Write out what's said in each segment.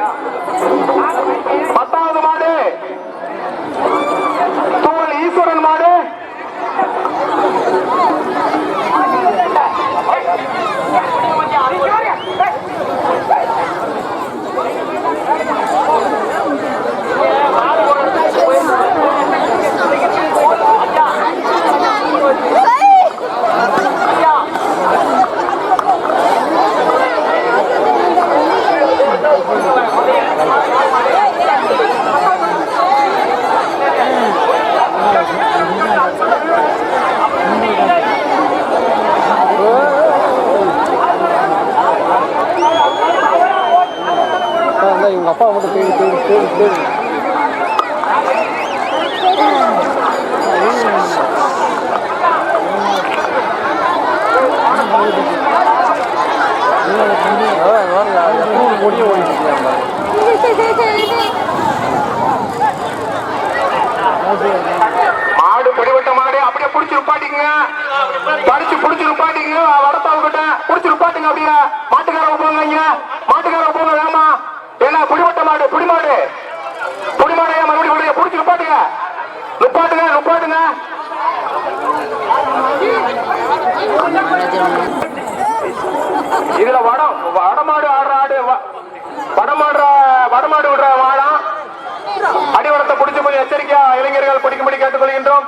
Yeah. இவங்க அப்பா மட்டும் தேடி தேடி தேடி தேடி முடிய ஓடிட்டு மாடு பிடிவட்ட மாடு அப்படியே புடிச்சு நிப்பாட்டிங்க பறிச்சு புடிச்சு நிப்பாட்டிங்க வடத்தாவு கிட்ட புடிச்சு நிப்பாட்டுங்க அப்படியே மாட்டுக்கார போங்க இங்க மாட்டுக்கார போங்க வேமா ஏன்னா பிடிவட்ட மாடு புடி மாடு புடி மாடு ஏன் மறுபடியும் விடுங்க புடிச்சு நிப்பாட்டுங்க நிப்பாட்டுங்க நிப்பாட்டுங்க. இதுல வடம் வடமாடு ஆடுற ஆடு வ- வடமாடுற வடமாடு விடுற வாடம் அடிவடத்தை பிடிச்சு போய் எச்சரிக்கையா இளைஞர்கள் பிடிக்கும்படி கேட்டுக்கொள்கின்றோம்.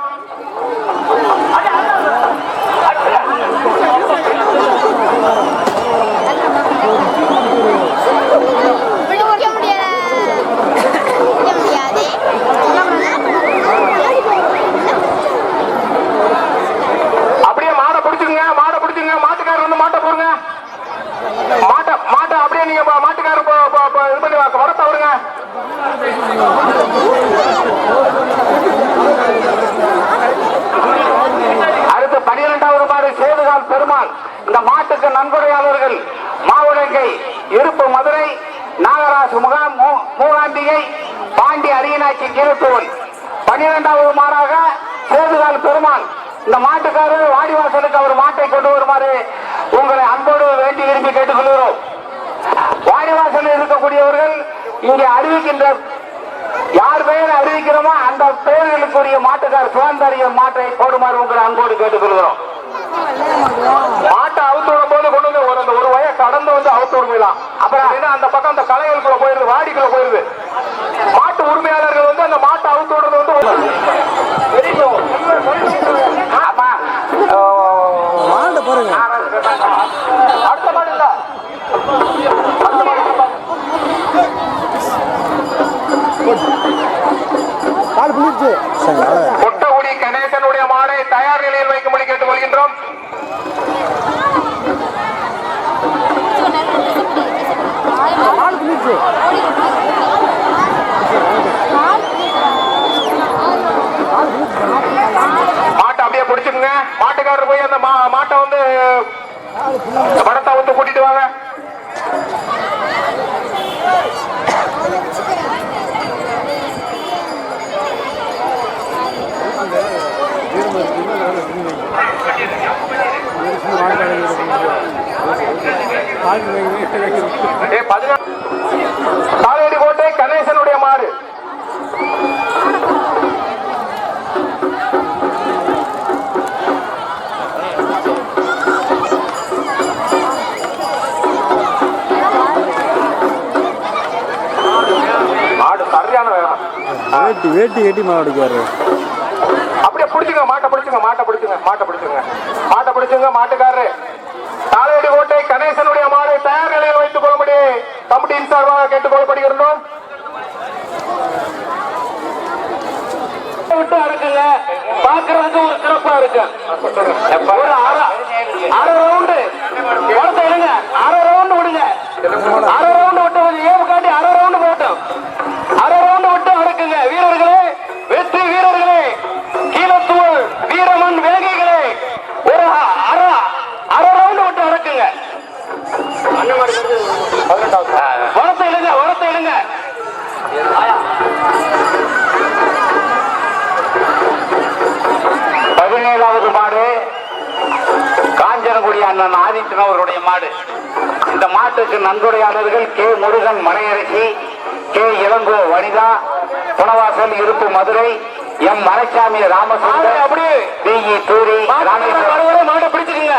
பிடிக்க முடியாது பிடிக்க முடியாது அப்படியே மாடை பிடிச்சுங்க மாடை பிடிச்சுங்க மாட்டுக்காரர் வந்து மாட்டை போடுங்க மாட்டை மாட்டை அப்படியே நீங்க ப- மாட்டுக்காரர் ப- ப- ப- இது பண்ணி வா- வரத்த வருங்க அடுத்து பனிரெண்டாவது மாடு சேதுகால் பெருமாள். இந்த மாட்டுக்கு நன்கொடையாளர்கள் மாவுடங்கை இருப்பு மதுரை நாகராஜ் முகாம் மூகாம்பிகை பாண்டி அரியநாச்சி கீழத்தூவன் பனிரெண்டாவது மாறாக சேதுகால் பெருமாள். இந்த மாட்டுக்காரர் வாடிவாசலுக்கு அவர் மாட்டை கொண்டு வருமாறு உங்களை அன்போடு வேண்டி விரும்பி கேட்டுக்கொள்கிறோம். வாடிவாசலில் இருக்கக்கூடியவர்கள் இங்கே அறிவிக்கின்ற பெயர் அறிவிக்கிறோமோ அந்த பெயர்களுக்குரிய மாட்டுக்கார் சுதந்திரிய மாட்டை போடுமாறு உங்களை அன்போடு கேட்டுக்கொள்கிறோம். மாட்டை அவுத்து விடும் போது கொண்டு வந்து ஒரு அந்த ஒரு வய கடந்து வந்து அவுத்து விடுமையிலாம் அப்புறம் அந்த பக்கம் அந்த கலைகளுக்குள்ள போயிருது வாடிக்குள்ள போயிருது. மாட்டு உரிமையாளர்கள் வந்து அந்த மாட்டை அவுத்து விடுறது வந்து ஆமா. ஓ, மாண்ட பாருங்க அடுத்த மாடு இல்ல அடுத்த மாடு இல்ல. கால் கணேசனுடைய மாடை தயார் நிலையில் வைக்கும்படி கேட்டுக்கொள்கின்றோம். கால் மாட்டை அப்படியே பிடிச்சிருங்க மாட்டுக்காரர் போய் அந்த மா- மாட்டை வந்து காலையடி கோட்டை கணேசனுடைய மாடு. வேட்டி வேட்டி கட்டி மாவடிக்காரு அப்படியே பிடிச்சுங்க மாட்டை பிடிச்சுங்க மாட்டை பிடிச்சுங்க மாட்டை பிடிச்சுங்க. மாட்டை பிடிச்சுங்க மாட்டுக்காரரு. தாளையடி கோட்டை கணேசனுடைய மாடு தயார் நிலையில் வைத்துக் கொள்ளும்படி கமிட்டியின் சார்பாக கேட்டுக் கொள்ளப்படுகின்றோம். விட்டு அடக்குங்க. பாக்குறதுக்கு ஒரு சிறப்பா இருக்கு. ஒரு அரை அரை ரவுண்டு இடத்த எடுங்க. அரை ரவுண்டு விடுங்க. அரை மாடு காஞ்சனகுடி அண்ணன் ஆதித்தன் அவர்களுடைய மாடு. இந்த மாட்டுக்கு நன்கொடையாளர்கள் கே முருகன் மலையரசி கே இளங்கோ வனிதா புனவாசல் இருப்பு மதுரை எம் மலைச்சாமி ராமசுந்தர் அப்படி. பி இ தூரி மாட்டை பிடிச்சுக்கோங்க.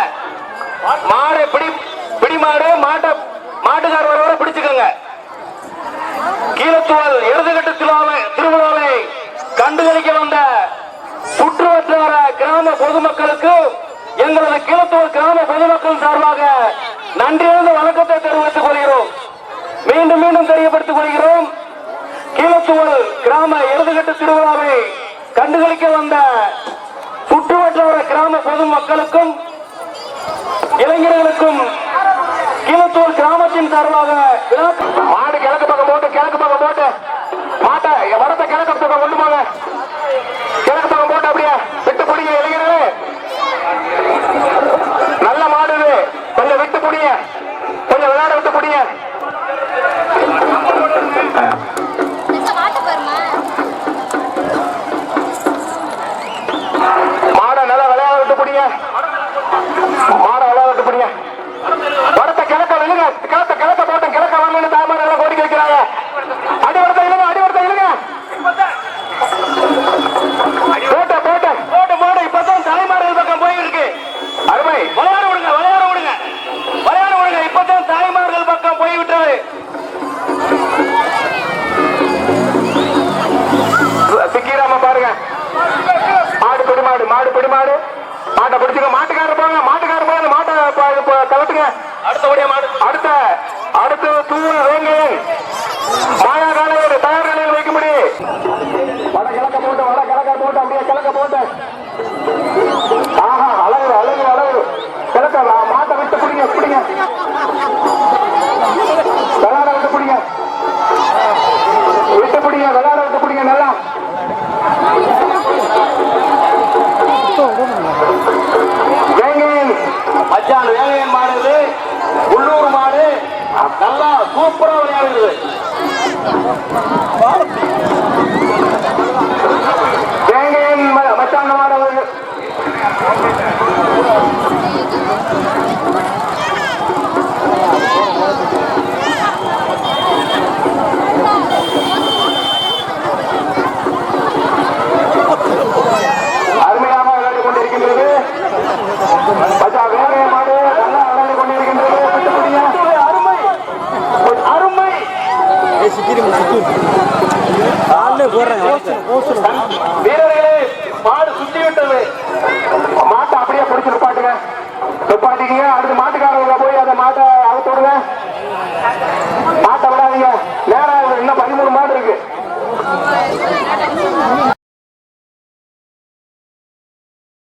மாடு பிடி பிடி மாடு மாட்டை மாட்டுக்கார வரவரை பிடிச்சுக்கோங்க. கீழத்துவல் எழுதுகட்டு திருவிழாவை திருவிழாவை கண்டுகளிக்க வந்த சுற்றுவட்டார கிராம பொதுமக்களுக்கு எங்களது கிழத்தூர் கிராம பொதுமக்கள் சார்பாக நன்றியார்ந்த வணக்கத்தை தெரிவித்துக் கொள்கிறோம். மீண்டும் மீண்டும் தெரியப்படுத்திக் கொள்கிறோம். கீழத்துவல் கிராம எழுதுகட்டு திருவிழாவை கண்டுகளிக்க வந்த சுற்றுவட்டார கிராம பொதுமக்களுக்கும் இளைஞர்களுக்கும் கீழத்தூர் கிராமத்தின் சார்பாக மாடு கிழக்கு பக்கம் போட்டு கிழக்கு பக்கம் போட்டு மாட்டை வரத்தை கிழக்கு பக்கம் கொண்டு போங்க கிழக்கு பக்கம் போட்டு அப்படியே விட்டு பிடிங்க இளைஞர்களே நல்ல மாடு இது கொஞ்சம் விட்டு பிடிங்க கொஞ்சம் விளையாட விட்டு பிடிங்க மாட்டு பாருமா மாடை நல்லா விளையாட விட்டு பிடிங்க மாடை விளையாட விட்டு பிடிங்க வரத்த கிழக்க விழுங்க கிழக்க கிழக்க போட்டு கிழக்க வரலன்னு தாமரை எல்லாம் கோரிக்கை வைக்கிறாங்க. அடி வரத்த இழுங்க அடி வரத்த இழுங்க. போட்ட போட்ட போட்டு இப்பதான் தாய்மார்கள் பக்கம் போயிருக்கு. அருமை. விளையாட விடுங்க விளையாட விடுங்க. விளையாட விடுங்க இப்பதான் தாய்மார்கள் பக்கம் போய்விட்டது. சிக்கிராம பாருங்க. மாடு பிடி மாடு மாடு பிடி மாடு மாட்டை பிடிச்சுங்க மாட்டுக்காரர் போங்க மாட்டுக்காரர் போய் அந்த மாட்டை அடுத்த அடுத்து தூள் வேங்கையன் மாயா காலையோட தயார் நிலையில் வைக்க முடியும் வட கிழக்க போட்டு வட கிழக்க போட்டு அப்படியே கிழக்க போட்டு ஆஹா அழகு அழகு அழகு கிழக்க வா- மாட்டை விட்டு பிடிங்க பிடிங்க விளையாட விட்டு பிடிங்க விட்டு பிடிங்க விளையாட விட்டு பிடிங்க நல்லா வேங்கையன் மச்சான் வேங்கையன் மாடு இது உள்ளூர் மாடு நல்லா சூப்பரா விளையாடுகிறது வேங்கையன் ம- மச்சான் அருமையாக விளையாடி கொண்டிருக்கின்றது. மச்சான் வேங்கையன் மாடு நல்லா விளையாடி கொண்டிருக்கின்றது விட்டு பிடிங்க. அருமை அருமை ஏய் சிக்கிரி சிக்கி காலிலே போடுறாங்க வீரர்களே மாடு சுத்தி விட்டது மாட்டை அப்படியே பிடிச்சிருப்பாட்டுங்க துப்பாட்டிக்கீங்க அடுத்து மாட்டுக்காரங்க போய் அந்த மாட்டை